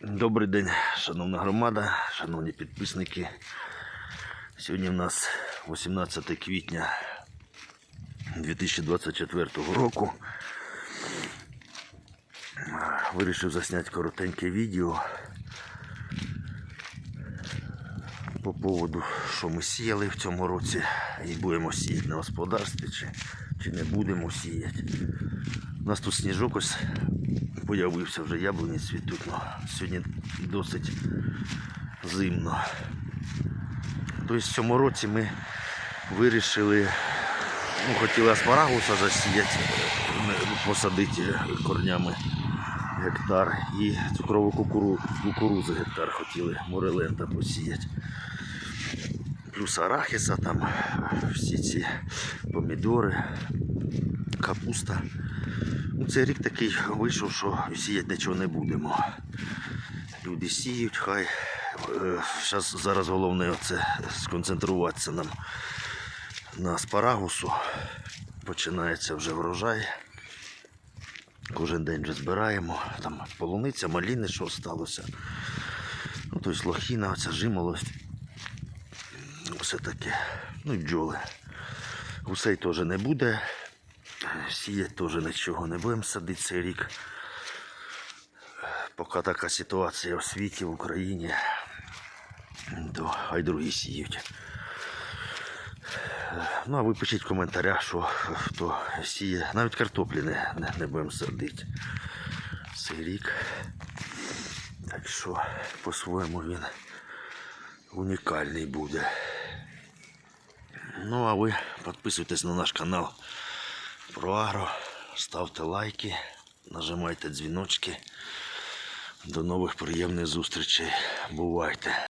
Добрий день, шановна громада, шановні підписники. Сьогодні в нас 18 квітня 2024 року. Вирішив засняти коротеньке відео по поводу, що ми сіяли в цьому році і будемо сіяти на господарстві, чи, чи не будемо сіяти. У нас тут сніжок ось появився вже яблуні цвітуть. Ну, сьогодні досить зимно. Тобто в цьому році ми вирішили, ну, хотіли аспарагуса засіяти, посадити корнями гектар і цукрову кукуру, кукурузу гектар хотіли морелента посіяти. Плюс арахіса, там всі ці помідори, капуста. Цей рік такий вийшов, що сіяти нічого не будемо. Люди сіють, хай. Е, Щас, зараз головне оце сконцентруватися нам на аспарагусу. Починається вже врожай. Кожен день вже збираємо. Там полуниця, маліни, що сталося. Ну, тобто лохіна, оця жимолость. Все таке. Ну і бджоли. Гусей теж не буде. Сіяти теж нічого не будемо садити цей рік. Поки така ситуація в світі, в Україні, то хай другі сіють. Ну, а ви пишіть в коментарях, що хто сіє. Навіть картоплі не, не, не будемо садити цей рік. Так що по-своєму він унікальний буде. Ну, а ви підписуйтесь на наш канал про агро, ставте лайки, нажимайте дзвіночки. До нових приємних зустрічей. Бувайте!